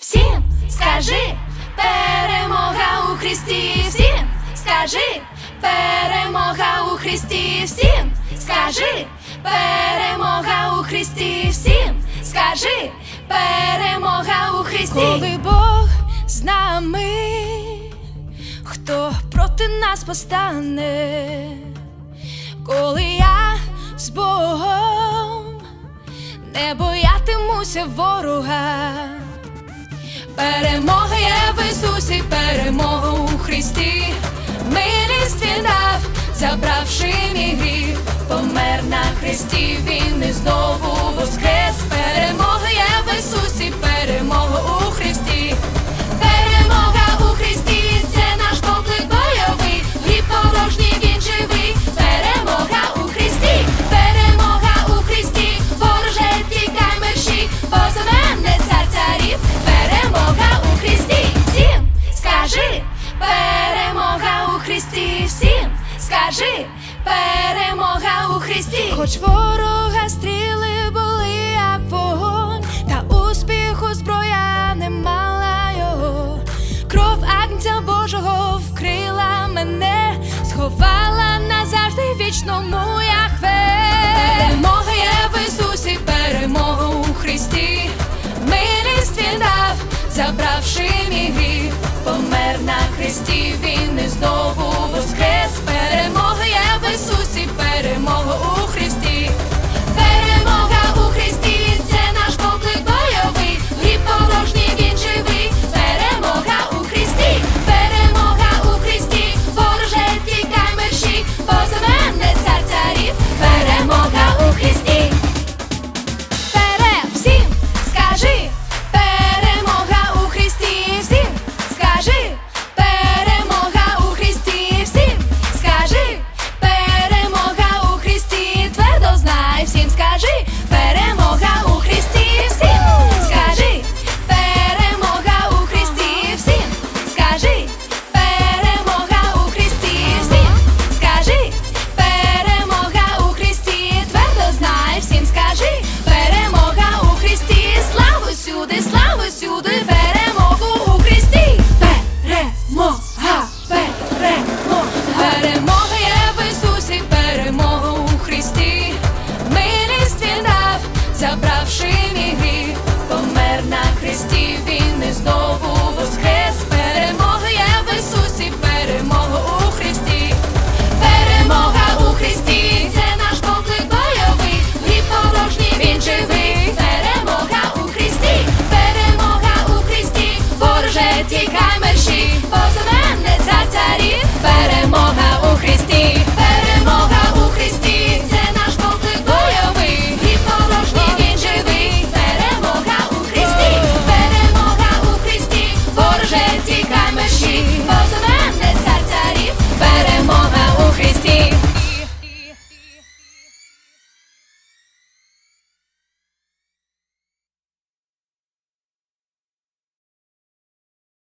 Всім скажи перемога у Христі. Всім скажи перемога у Христі. Всім скажи перемога у Христі. Всім скажи перемога у Христі. Коли Бог з нами, хто проти нас постане? Коли я з Богом не боятимуся ворога. Перемога є в Ісусі, перемога у Христі. Милість він дав, забравши мій гріх, помер на Христі, він і знову воскрес. Перемога є в Ісусі, Христі, всім скажи, перемога у Христі. Хоч ворога стріли були, як вогонь, та успіху зброя не мала його. Кров агнця Божого вкрила мене, сховала назавжди вічному Яхве. Мій гріх, помер на хресті, він і знову воскрес. перемоги є в Ісусі,